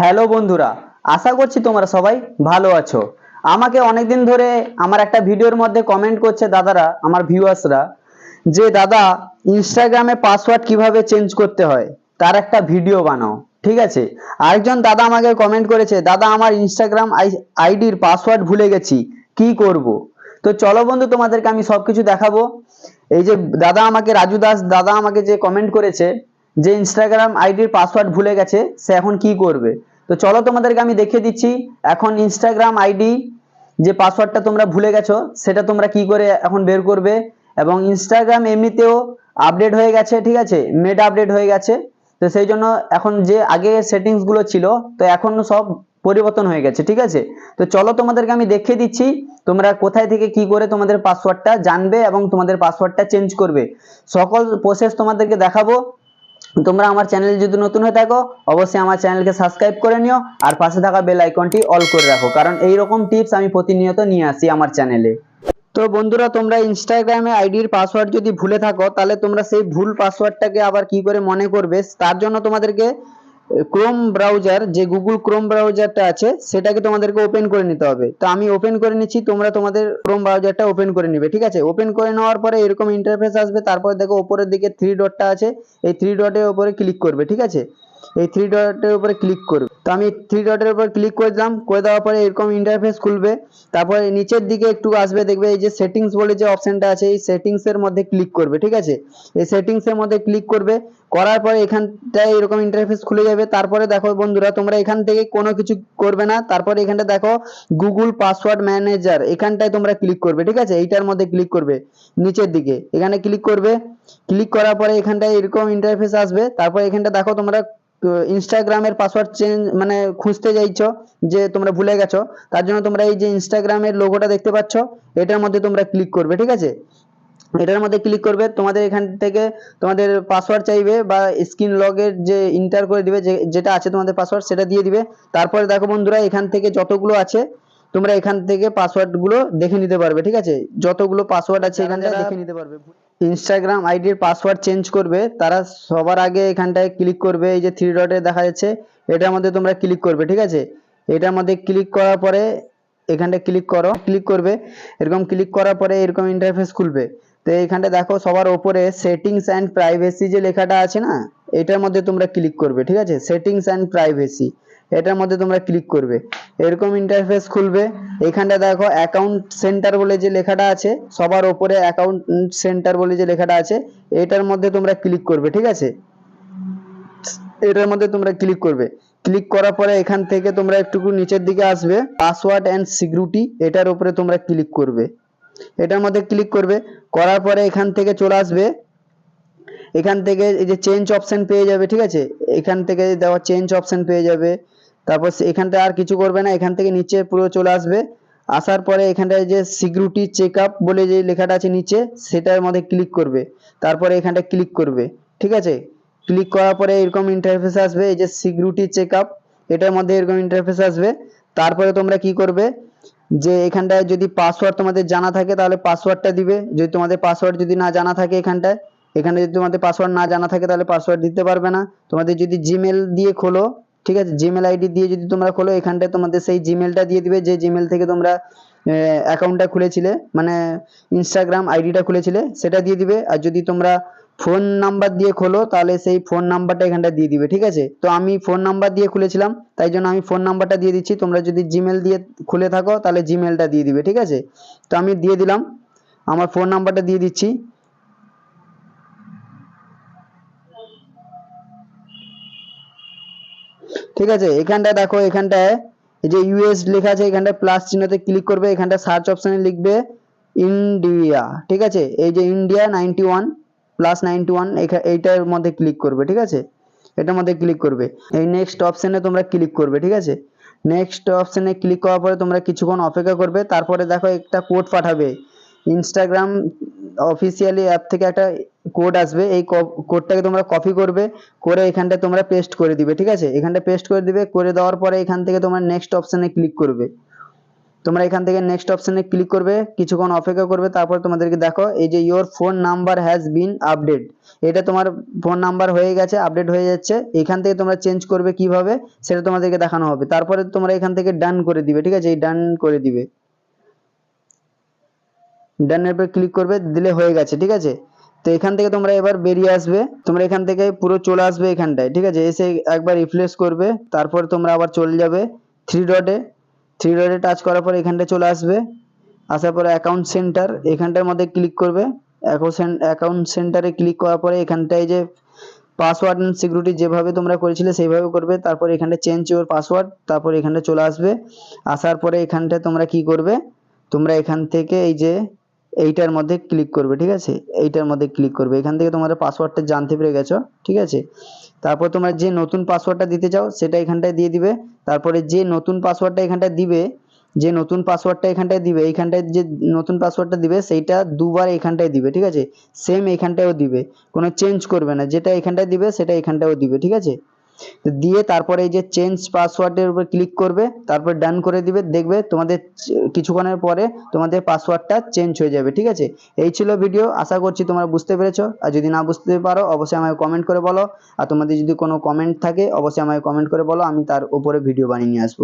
Hello বন্ধুরা, আশা করছি তোমরা সবাই ভালো আছো। আমাকে অনেকদিন ধরে আমার একটা ভিডিওর মধ্যে কমেন্ট করছে দাদারা, আমার ভিউয়ার্সরা যে দাদা ইনস্টাগ্রামে পাসওয়ার্ড কীভাবে চেঞ্জ করতে হয়? তার একটা ভিডিও বানাও, ঠিক আছে? আরেকজন দাদা আমাকে কমেন্ট করেছে, দাদা, আমার ইনস্টাগ্রাম আইডির পাসওয়ার্ড ভুলে গেছি, কি করব? তো চলো বন্ধু, তোমাদেরকে আমি সবকিছু দেখাবো। এই যে দাদা আমাকে, রাজু দাস দাদা আমাকে যে কমেন্ট করেছে যে ইনস্টাগ্রাম আইডির পাসওয়ার্ড ভুলে গেছে, সে এখন কি করবে? তো চলো তোমাদেরকে আমি দেখিয়ে দিচ্ছি, এখন ইনস্টাগ্রাম আইডি যে পাসওয়ার্ডটা তোমরা ভুলে গেছো, সেটা তোমরা কি করে এখন বের করবে? এবং ইনস্টাগ্রাম এমনিতেও আপডেট হয়ে গেছে, ঠিক আছে? মেড আপডেট হয়ে গেছে। তো সেই জন্য এখন যে আগে সেটিংসগুলো ছিল, তো এখন সব পরিবর্তন হয়ে গেছে, ঠিক আছে? তো চলো তোমাদেরকে আমি দেখিয়ে দিচ্ছি, তোমরা কোথায় থেকে কি করে তোমাদের পাসওয়ার্ডটা জানবে এবং তোমাদের পাসওয়ার্ডটা চেঞ্জ করবে। সকল প্রসেস তোমাদেরকে দেখাবো। তোমরা আমার চ্যানেল যদি নতুন হয়ে থাকো, অবশ্যই আমার চ্যানেলকে সাবস্ক্রাইব করে নিও আর পাশে থাকা বেল আইকনটি অল করে রাখো, কারণ এই রকম টিপস আমি প্রতিনিয়ত নিয়ে আসি আমার চ্যানেলে তো বন্ধুরা, তোমরা ইনস্টাগ্রামে আইডির পাসওয়ার্ড যদি ভুলে থাকো, তাহলে তোমরা সেই ভুল পাসওয়ার্ডটাকে আবার কি করে মনে করবে? তার জন্য তোমাদেরকে ক্রোম ব্রাউজার যে গুগল ক্রোম ব্রাউজারটা আছে, সেটাকে তোমাদেরকে ওপেন করে নিতে হবে। তো আমি ওপেন করে নিচ্ছি, তোমরা তোমাদের ক্রোম ব্রাউজারটা ওপেন করে নিবে, ঠিক আছে? ওপেন করে নেওয়ার পরে এরকম ইন্টারফেস আসবে, তারপর দেখো ওপরের দিকে থ্রি ডটটা আছে, এই থ্রি ডটের ওপরে ক্লিক করবে, ঠিক আছে? এই থ্রি ডটের উপরে ক্লিক করবে। তো আমি থ্রি ডটের উপর ক্লিক করে দিলাম করে দেওয়ার পরে এরকম ইন্টারফেস খুলবে। তারপরে নিচের দিকে একটু আসবে, দেখবে এই যে সেটিংস বলে যে অপশনটা আছে, এই সেটিংস এর মধ্যে ক্লিক করবে, ঠিক আছে? এই সেটিংস এর মধ্যে ক্লিক করবে, করার পরে এখানটায় এরকম ইন্টারফেস খুলে যাবে। তারপরে দেখো বন্ধুরা, তোমরা এখান থেকে কোনো কিছু করবে না। তারপরে এখানটা দেখো গুগল পাসওয়ার্ড ম্যানেজার এখানটায় তোমরা ক্লিক করবে, ঠিক আছে? এইটার মধ্যে ক্লিক করবে, নিচের দিকে। এখানে ক্লিক করবে ক্লিক করার পরে এখানটায় এরকম ইন্টারফেস আসবে। তারপর এখানটা দেখো, তোমরা ইনস্টাগ্রামের পাসওয়ার্ড চেঞ্জ মানে খুঁজতে চাইছো যে তোমরা ভুলে গেছো তার জন্য তোমরা এই যে ইনস্টাগ্রামের লোগোটা দেখতে পাচ্ছ এটার মধ্যে তোমরা ক্লিক করবে ঠিক আছে? এটার মধ্যে ক্লিক করবে তোমাদের এখান থেকে তোমাদের পাসওয়ার্ড চাইবে বা স্ক্রিন লগের যে ইন্টার করে দিবে যেটা আছে তোমাদের পাসওয়ার্ড সেটা দিয়ে দিবে। তারপরে দেখো বন্ধুরা এখান থেকে যতগুলো আছে তোমরা এখান থেকে পাসওয়ার্ডগুলো দেখে নিতে পারবে ঠিক আছে? যতগুলো পাসওয়ার্ড আছে এখান থেকে দেখে নিতে পারবে। ইনস্টাগ্রাম আইডির পাসওয়ার্ড চেঞ্জ করবে, তারা সবার আগে এখানটায় ক্লিক করবে, এই যে থ্রি ডটে দেখা যাচ্ছে, এটার মধ্যে তোমরা ক্লিক করবে, ঠিক আছে? এটার মধ্যে ক্লিক করার পরে এখানটা ক্লিক করো ক্লিক করবে, এরকম ক্লিক করার পরে এরকম ইন্টারফেস খুলবে। তো এইখানটা দেখো সবার ওপরে সেটিংস অ্যান্ড প্রাইভেসি যে লেখাটা আছে না, এটার মধ্যে তোমরা ক্লিক করবে, ঠিক আছে? সেটিংস অ্যান্ড প্রাইভেসি এটার মধ্যে তোমরা ক্লিক করবে। এরকম ইন্টারফেস খুলবে। এখানটা দেখো অ্যাকাউন্ট সেন্টার বলে যে লেখাটা আছে, সবার ওপরে অ্যাকাউন্ট সেন্টার বলে যে লেখাটা আছে, এটার মধ্যে তোমরা ক্লিক করবে, ঠিক আছে? এটার মধ্যে তোমরা ক্লিক করবে। ক্লিক করার পরে এখান থেকে তোমরা একটু নিচের দিকে আসবে। পাসওয়ার্ড অ্যান্ড সিকিউরিটি এটার উপরে তোমরা ক্লিক করবে। এটার মধ্যে ক্লিক করবে। করার পরে এখান থেকে চলে আসবে। এখান থেকে এই যে চেঞ্জ অপশন পেয়ে যাবে, ঠিক আছে? এখান থেকে দেওয়া চেঞ্জ অপশন পেয়ে যাবে। তারপর এখানটা আর কিছু করবে না, এখান থেকে নিচে পুরো চলে আসবে। আসার পরে এখানটায় যে সিকিউরিটি চেক বলে যে লেখাটা আছে নিচে, সেটার মধ্যে ক্লিক করবে। তারপরে এখানটা ক্লিক করবে। ঠিক আছে? ক্লিক করার পরে এরকম ইন্টারফেস আসবে, এই যে সিকিউরিটি চেক এটার মধ্যে এরকম ইন্টারফেস আসবে। তারপরে তোমরা কি করবে? যে এখানটায় যদি পাসওয়ার্ড তোমাদের জানা থাকে, তাহলে পাসওয়ার্ডটা দিবে। যদি তোমাদের পাসওয়ার্ড যদি না জানা থাকে এখানটায়, এখানে যদি তোমাদের পাসওয়ার্ড না জানা থাকে, তাহলে পাসওয়ার্ড দিতে পারবে না। তোমাদের যদি জিমেল দিয়ে খোলো ঠিক আছে? জিমেল আইডি দিয়ে যদি তোমরা খোলো, এখানটায় তোমাদের সেই জিমেলটা দিয়ে দিবে, যে জিমেল থেকে তোমরা অ্যাকাউন্টটা খুলেছিলে মানে ইনস্টাগ্রাম আইডিটা খুলেছিলে, সেটা দিয়ে দিবে। আর যদি তোমরা ফোন নাম্বার দিয়ে খোলো, তাহলে সেই ফোন নাম্বারটা এখানটা দিয়ে দিবে, ঠিক আছে? তো আমি ফোন নাম্বার দিয়ে খুলেছিলাম, তাই জন্য আমি ফোন নাম্বারটা দিয়ে দিচ্ছি। তোমরা যদি জিমেল দিয়ে খুলে থাকো, তাহলে জিমেলটা দিয়ে দিবে, ঠিক আছে? তো আমি দিয়ে দিলাম, আমার ফোন নাম্বারটা দিয়ে দিচ্ছি। ঠিক আছে, এখানটায় দেখো, এখানটায় এই যে ইউএস লেখা আছে, এখানটায় প্লাস চিহ্নতে ক্লিক করবে এখানটা সার্চ অপশনে লিখবে ইন্ডিয়া ঠিক আছে? এই যে India ninety one plus ninety one এইটার মধ্যে ক্লিক করবে, ঠিক আছে? এটার মধ্যে ক্লিক করবে। এই নেক্সট অপশনে তোমরা ক্লিক করবে, ঠিক আছে? নেক্সট অপশনে ক্লিক করার পরে তোমরা কিছুক্ষণ অপেক্ষা করবে, তারপরে দেখো একটা কোড পাঠাবে। ইনস্টাগ্রাম অফিসিয়ালি অ্যাপ থেকে একটা কোড আসবে। এই কোডটাকে তোমরা কপি করবে, করে এখানটা তোমরা পেস্ট করে দিবে, ঠিক আছে? এখানটা পেস্ট করে দিবে, করে দেওয়ার পরে এখান থেকে তোমরা নেক্সট অপশনে ক্লিক করবে। তোমরা এখান থেকে নেক্সট অপশনে ক্লিক করবে, কিছুক্ষণ অপেক্ষা করবে, তারপর তোমাদেরকে দেখো, এই যে your phone number has been update এটা তোমার ফোন নাম্বার হয়ে গেছে আপডেট হয়ে যাচ্ছে। এখান থেকে তোমরা চেঞ্জ করবে কীভাবে, সেটা তোমাদেরকে দেখানো হবে। তারপরে তোমরা এখান থেকে ডান করে দিবে, ঠিক আছে? এই ডান করে দিবে। ডানের উপর ক্লিক করবে, দিলে হয়ে গেছে, ঠিক আছে? তো এখান থেকে তোমরা এবার বেরিয়ে আসবে, তোমরা এখান থেকে পুরো চলে আসবে এখানটায়, ঠিক আছে? এসে একবার রিফ্রেশ করবে, তারপর তোমরা আবার চলে যাবে থ্রি ডটে থ্রি ডটে টাচ করার পর এখানটায় চলে আসবে। আসার পরে অ্যাকাউন্ট সেন্টার এখানটার মধ্যে ক্লিক করবে। অ্যাকাউন্ট সেন্টারে ক্লিক করার পরে এখানটায় যে পাসওয়ার্ড অ্যান্ড সিকিউরিটি যেভাবে তোমরা করেছিলে সেইভাবে করবে, তারপর এখানটা চেঞ্জ ইউর পাসওয়ার্ড তারপর এখানটা চলে আসবে। আসার পরে এখানটায় তোমরা কি করবে? তোমরা এখান থেকে এই যে এইটার মধ্যে ক্লিক করবে, ঠিক আছে? এইটার মধ্যে ক্লিক করবে। এখান থেকে তোমাদের পাসওয়ার্ডটা জানতে পেরে গেছো, ঠিক আছে? তারপর তোমরা যে নতুন পাসওয়ার্ডটা দিতে চাও, সেটা এখানটায় দিয়ে দিবে। তারপরে যে নতুন পাসওয়ার্ডটা এখানটায় দিবে, যে নতুন পাসওয়ার্ডটা এখানটায় দিবে এইখানটায় যে নতুন পাসওয়ার্ডটা দিবে, সেইটা দুবার এখানটায় দিবে, ঠিক আছে? সেম এখানটায়ও দিবে। কোনো চেঞ্জ করবে না। যেটা এখানটায় দিবে, সেটা এখানটায়ও দিবে, ঠিক আছে? তো দিয়ে তারপরে এই যে চেঞ্জ পাসওয়ার্ডের উপর ক্লিক করবে, তারপর ডান করে দিবে, দেখবে তোমাদের কিছুক্ষণের পরে তোমাদের পাসওয়ার্ডটা চেঞ্জ হয়ে যাবে, ঠিক আছে? এই ছিল ভিডিও আশা করছি তোমরা বুঝতে পেরেছ। আর যদি না বুঝতে পারো, অবশ্যই আমাকে কমেন্ট করে বলো। আর তোমাদের যদি কোনো কমেন্ট থাকে, অবশ্যই আমাকে কমেন্ট করে বলো, আমি তার উপরে ভিডিও বানিয়ে নিয়ে আসব।